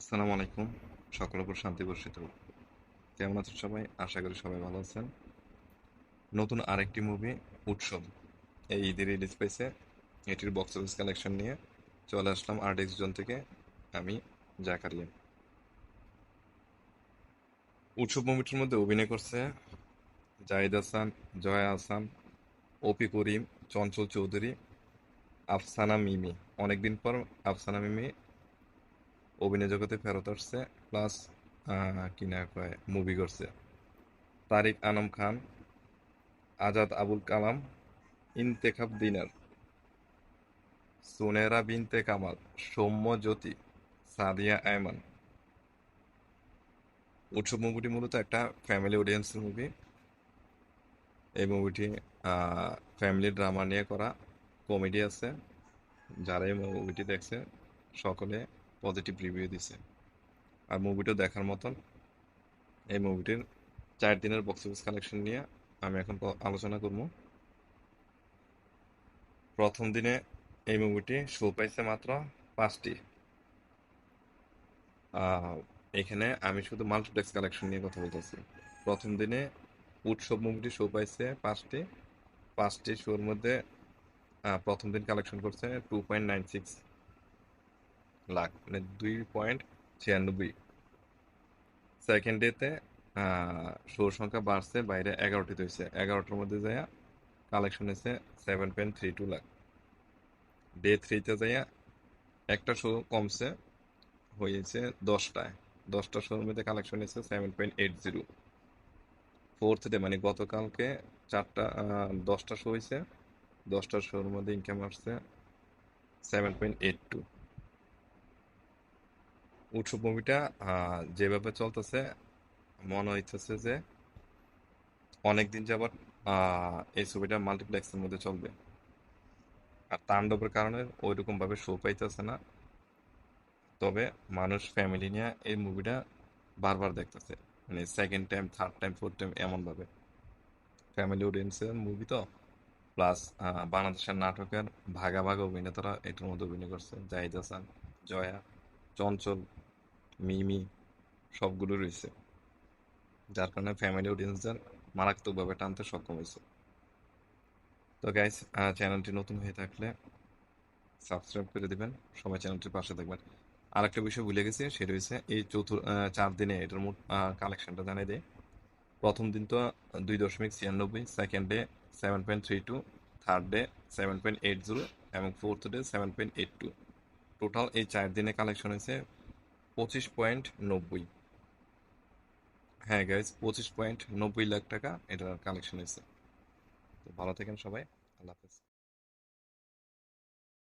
আসসালামু আলাইকুম। সকলের উপর শান্তি বর্ষিত। কেমন আছেন সবাই? আশা করি সবাই ভালো আছেন। নতুন আরেকটি মুভি উৎসব। এই ঈদের রিলিজ পেয়েছে। এটির বক্স অফিস কালেকশন নিয়ে চলে আসলাম আর্টিক্স জোন থেকে আমি, জাকারিয়া। উৎসব মুভিটির মধ্যে অভিনয় করছে জাহিদ হাসান, জয়া হাসান ওপি করিম, চঞ্চল চৌধুরী, আফসানা মিমি। অনেকদিন পর আফসানা মিমি অভিনয় জগতে ফেরত আসছে প্লাস কি না কয় মুভি করছে। তারিক আনম খান, আজাদ আবুল কালাম, ইন্তেখাব দিনার সুনেরা বিনতে কামাল, সৌম্য জ্যোতি, সাদিয়া আয়মান। উৎসব মুভিটি মূলত একটা ফ্যামিলি অডিয়েন্সের মুভি এই মুভিটি ফ্যামিলি ড্রামা নিয়ে করা কমেডি আছে। যারা এই মুভিটি দেখছে, সকলে পজিটিভ রিভিউ দিছে। আর মুভিটা দেখার মতন এই মুভিটির চার দিনের বক্স অফিস কালেকশন নিয়ে আমি এখন আলোচনা করব। প্রথম দিনে এই মুভিটি শো পাইছে মাত্র পাঁচটি। এখানে আমি শুধু মাল্টিপ্লেক্স কালেকশন নিয়ে কথা বলতেছি। প্রথম দিনে উৎসব মুভিটি শো পাইছে পাঁচটি। পাঁচটি শোর মধ্যে প্রথম দিন কালেকশন করছে two point nine six lakh মানে দুই পয়েন্ট ছিয়ানব্বই। সেকেন্ড ডেতে শোর সংখ্যা বাড়ছে, বাইরে এগারোটি হয়েছে। এগারোটার মধ্যে যাইয়া কালেকশন হয়েছে seven point three two lakh. Day থ্রিতে যাইয়া একটা শো কমছে, হয়েছে দশটায়। দশটা শোর মধ্যে কালেকশন হয়েছে seven point eight zero fourth day মানে গতকালকে চারটা দশটা শো হয়েছে। দশটা শোর মধ্যে ইনকাম আসছে সেভেন পয়েন্ট এইট টু উৎসব মুভিটা যেভাবে চলতেছে, মনে হইতেছে যে অনেকদিন যাবৎ এই ছবিটা মাল্টিপ্লেক্সের মধ্যে চলবে। আর তাণ্ডবের কারণে ওইরকম ভাবে শো পাইতেছে না। তবে মানুষ ফ্যামিলি নিয়ে এই মুভিটা বারবার দেখতেছে। মানে second time third time fourth time এমন ভাবে ফ্যামিলি অডিয়েন্সের মুভি তো প্লাস বাংলাদেশের নাটকের ভাগা ভাগা অভিনেতারা এটার মধ্যে অভিনয় করছে। জাহিদ হাসান, জয়া, চঞ্চল মিমি সবগুলো রয়েছে। যার কারণে ফ্যামিলি অডিয়েন্সদের মারাত্মকভাবে টানতে সক্ষম হয়েছে। তো গাইস চ্যানেলটি নতুন হয়ে থাকলে সাবস্ক্রাইব করে দিবেন। সবাই চ্যানেলটির পাশে থাকবেন। আর একটা বিষয় ভুলে গেছি, সেটা হচ্ছে এই চতুর্থ চার দিনে এটার মোট কালেকশনটা জানিয়ে দেয় প্রথম দিন তো দুই দশমিক ছিয়ানব্বই second day seven point three two third day seven point eight zero এবং fourth day seven point eight two total এই চার দিনে কালেকশন হয়েছে পঁচিশ পয়েন্ট নব্বই। হ্যাঁ গাইজ পঁচিশ পয়েন্ট নব্বই লাখ টাকা এটার কালেকশন হয়েছে। তো ভালো থাকেন সবাই, আল্লাহ হাফেজ।